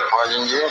वाजेंगे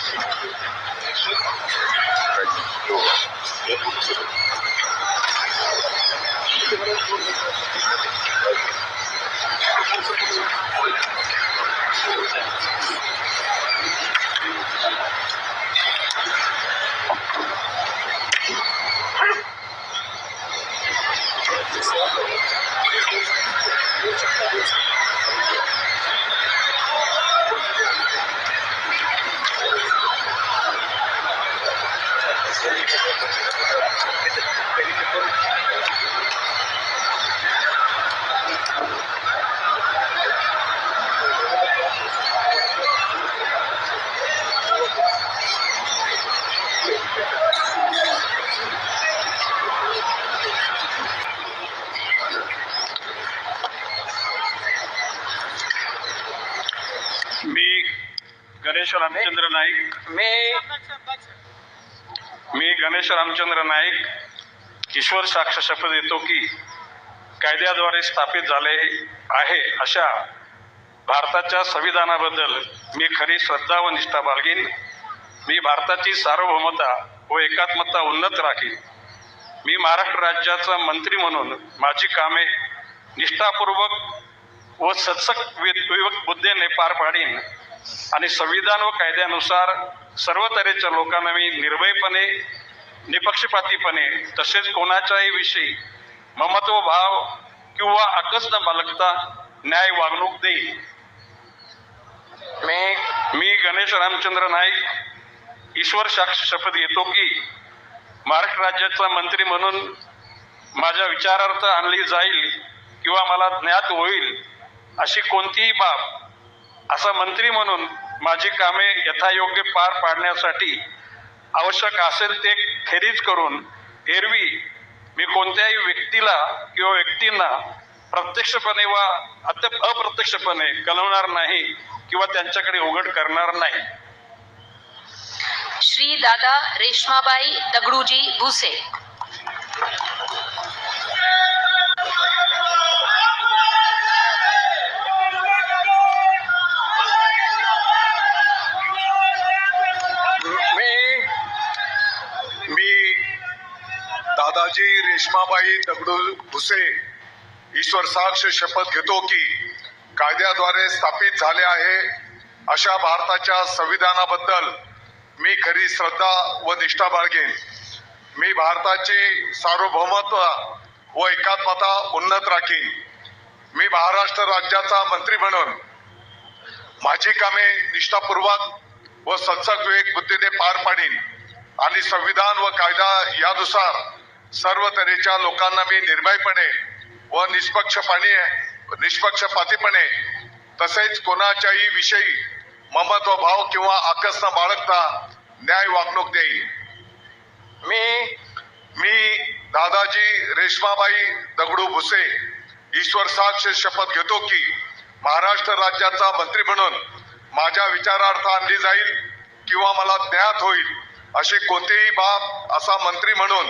मी गणेश रामचंद्र नाईक. मी मी गणेश रामचंद्र नाईक. ईश्वर साक्ष शपथ देतो की कायद्याद्वारे स्थापित झाले आहे अशा भारताच्या संविधानाबद्दल मी खरी श्रद्धा व निष्ठा बाळगीन. मी भारताची सार्वभौमता व एकात्मता उन्नत राखीन. मी महाराष्ट्र राज्याचा मंत्री म्हणून माझी कामे निष्ठापूर्वक व सत्सक विवेक बुद्धीने पार पाडीन. आणि संविधान व कायद्यानुसार सर्व तऱ्हेच्या लोकांना मी निर्भयपणे निपक्षपातीपणे तसेच कोणाच्याही विषयी ममत्व भाव किंवा आकस न बाळगता न्याय वागणूक देईन. मी मी गणेश रामचंद्र नाईक ईश्वर साक्ष शपथ घेतो की महाराष्ट्र राज्याचा मंत्री म्हणून माझ्या विचारार्थ आणली जाईल किंवा मला ज्ञात होईल अशी कोणतीही बाब असा मंत्री म्हणून माझी कामे यथायोग्य पार पाडण्यासाठी आवश्यक असेल ते खेरीज करून एरवी मी कोणत्याही व्यक्तीला किंवा व्यक्तींना प्रत्यक्षपणे वा अत्य अप्रत्यक्षपणे कलवणार नाही किंवा त्यांच्याकडे उघड करणार नाही. श्री दादा रेश्माबाई दगडूजी भुसे. माझी रेश्माबाई दगडू भुसे ईश्वर साक्ष शपथ घेतो की कायद्याद्वारे स्थापित झाले आहे अशा भारताच्या संविधानाबद्दल मी खरी श्रद्धा व निष्ठा बाळगेन. मी भारताची सार्वभौमत्व व एकात्मता उन्नत राखीन. मी महाराष्ट्र राज्याचा मंत्री म्हणून माझी कामे निष्ठापूर्वक व सत्सक बुद्धीने पार पाडीन आणि संविधान व कायदा यानुसार सर्व तऱ्हेच्या लोकांना मी निर्भयपणे व निष्पक्षपणे निष्पक्षपातीपणे तसेच कोणाच्याही विषयी ममत्व भाव किंवा आकस न बाळगता न्याय वागणूक देईल मी मी दादाजी रेश्माबाई दगडू भुसे ईश्वर साक्ष शपथ घेतो की महाराष्ट्र राज्याचा मंत्री म्हणून माझ्या विचारार्थ आणली जाईल किंवा मला ज्ञात होईल अशी कोणतीही बाब असा मंत्री म्हणून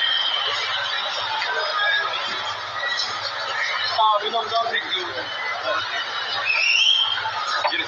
Abi daha bekliyorum. Girin.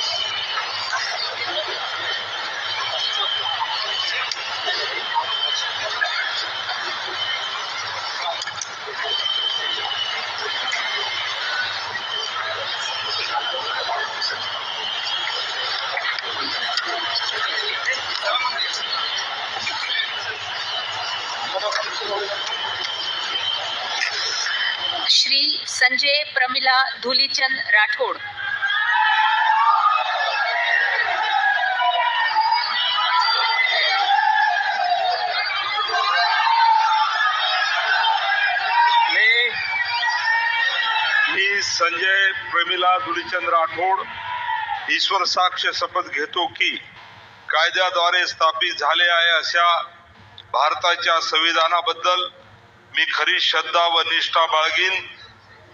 Sanjay Pramila Dhulichand Rathod. मी मी संजय प्रमिला धुलीचंद राठोड ईश्वर साक्ष शपथ घेतो की कायद्याद्वारे स्थापित झाले आहे अशा भारताच्या संविधानाबद्दल मी खरी श्रद्धा व निष्ठा बाळगीन.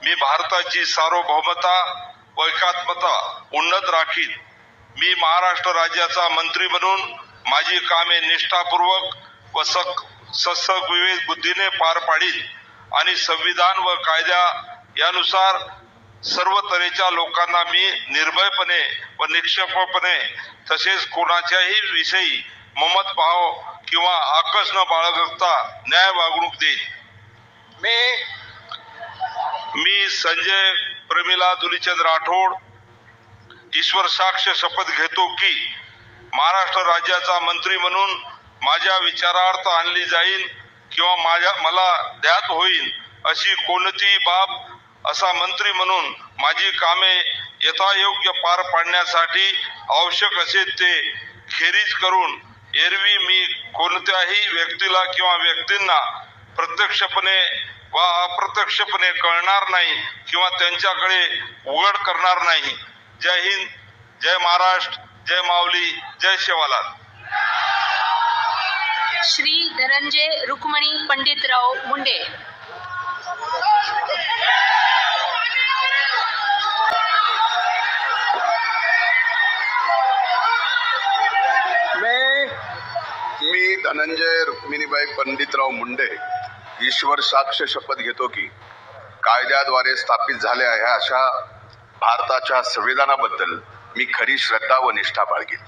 मी भारताची सार्वभौमता व एकात्मता उन्नत राखीन. मी महाराष्ट्र राज्याचा मंत्री म्हणून माझी कामे निष्ठापूर्वक व सक ससक विवेक बुद्धीने पार पाडीन आणि संविधान व कायद्या यानुसार सर्व तऱ्हेच्या लोकांना मी निर्भयपणे व निक्षेपपणे तसेच कोणाच्याही विषयी ममत भाव किंवा आकर्ष न बाळगता न्याय वागणूक देईन. मी मी संजय प्रमिला दुलीचंद राठोड ईश्वर साक्ष शपथ घेतो की महाराष्ट्र राज्याचा मंत्री म्हणून माझ्या विचारार्थ आणली जाईल किंवा माझ्या मला ध्यात होईल अशी कोणतीही बाब असा मंत्री म्हणून माझी कामे यथायोग्य पार पाडण्यासाठी आवश्यक असेल ते खेरीज करून एरवी मी कोणत्याही व्यक्तीला किंवा व्यक्तींना प्रत्यक्षपणे वा अप्रत्यक्षपणे कळणार नाही किंवा त्यांच्याकडे उघड करणार नाही. जय हिंद जय महाराष्ट्र जय माऊली जय शेवालाल. श्री धनंजय रुक्मणी पंडितराव मुंडे. मी धनंजय रुक्मिणीबाई पंडितराव मुंडे. ईश्वर साक्ष शपथ घेतो की कायद्याद्वारे स्थापित झाल्या अशा भारताच्या संविधानाबद्दल मी खरी श्रद्धा व निष्ठा बाळगेन.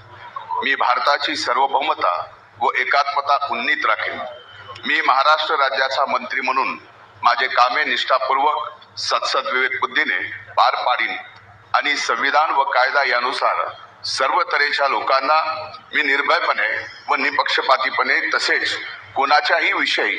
मी भारताची सार्वभौमता व एकात्मता उन्नीत राखेन. मी महाराष्ट्र राज्याचा मंत्री म्हणून माझे कामे निष्ठापूर्वक सत्सद विवेक बुद्धीने पार पाडीन आणि संविधान व कायदा यानुसार सर्व तऱ्हेच्या लोकांना मी निर्भयपणे व निपक्षपातीपणे तसेच कोणाच्याही विषयी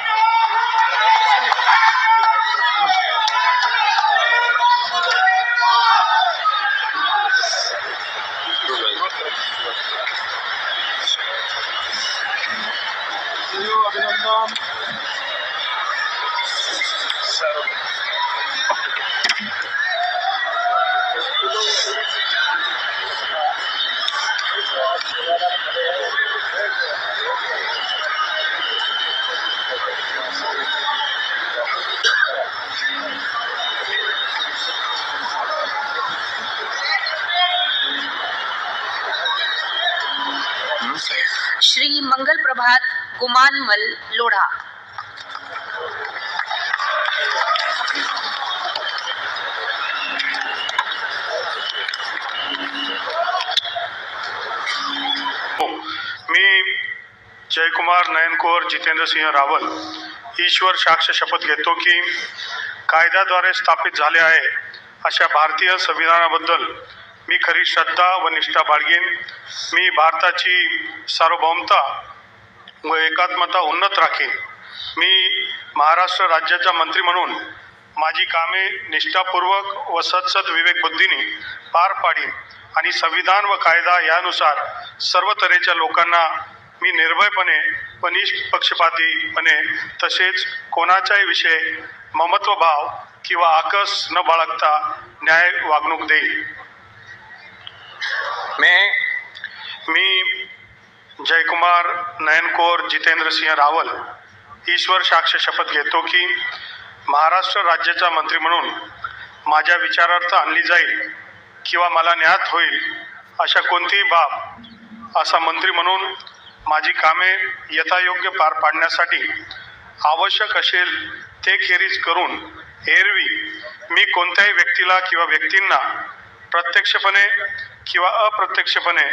गुमानमल लोढा. हो, मी जयकुमार नयनकुवर जितेंद्रसिंह रावल ईश्वर साक्ष शपथ घेतो की कायद्याद्वारे स्थापित झाले आहे अशा भारतीय संविधानाबद्दल मी खरी श्रद्धा व निष्ठा बाळगेन. मी भारताची सार्वभौमता व एकात्मता उन्नत राखीन मी महाराष्ट्र राज्याचा मंत्री म्हणून माझी कामे निष्ठापूर्वक व सत्सद विवेकबुद्धीने पार पाडीन आणि संविधान व कायदा यानुसार सर्व तऱ्हेच्या लोकांना मी निर्भयपणे व निष्पक्षपातीपणे तसेच कोणाचाही विषय ममत्वभाव किंवा आकस न बाळगता न्याय वागणूक देईल मैं मी जयकुमार नयनकोर जितेंद्र सिंह रावल ईश्वर साक्ष शपथ घेतो की महाराष्ट्र राज्याचा मंत्री म्हणून माझ्या विचारार्थ आणली जाईल किंवा मला ज्ञात होईल अशा कोणतीही बाब असा मंत्री म्हणून माझी कामे यथायोग्य पार पाडण्यासाठी आवश्यक असेल ते खेरीज करून एरवी मी कोणत्याही व्यक्तीला किंवा व्यक्तींना प्रत्यक्षपणे किंवा अप्रत्यक्षपणे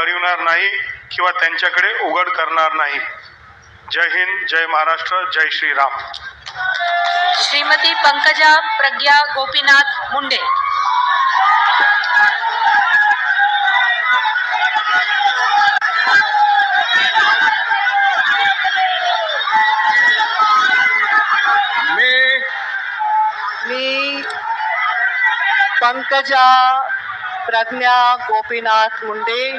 कळविणार नाही किंवा त्यांच्याकडे उघड करणार नाही. जय हिंद जय महाराष्ट्र जय श्रीराम. श्रीमती पंकजा प्रज्ञा गोपीनाथ मुंडे. मैं मी पंकजा प्रज्ञा गोपीनाथ मुंडे.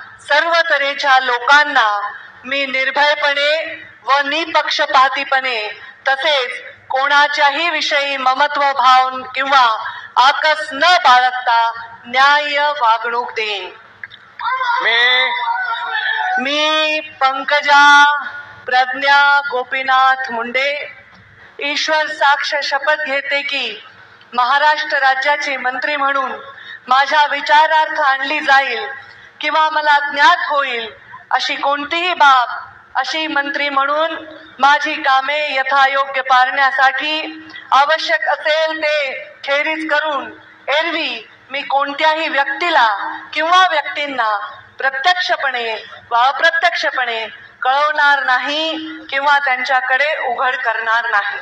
सर्व तऱ्हेच्या लोकांना मी निर्भयपणे व निपक्षपातीपणे तसेच कोणाच्याही विषयी ममत्व भाव किंवा आकस न बाळगता न्याय वागणूक देईन. मैं मी पंकजा प्रज्ञा गोपीनाथ मुंडे ईश्वर साक्ष शपथ घेते की महाराष्ट्र राज्याचे मंत्री म्हणून माझ्या विचारार्थ आणली जाईल किंवा मला ज्ञात होईल अशी कोणतीही बाब अशी मंत्री म्हणून माझी कामे यथायोग्य पारण्यासाठी आवश्यक असेल ते खेरीज करून एरवी मी कोणत्याही व्यक्तीला किंवा व्यक्तींना प्रत्यक्षपणे व अप्रत्यक्षपणे कळवणार नाही किंवा त्यांच्याकडे उघड करणार नाही.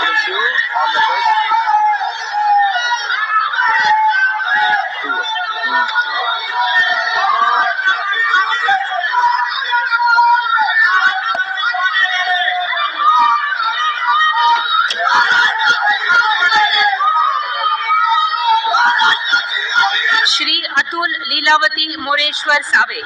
God bless you. All the best. Shri Atul Lilavati Moreshwar Save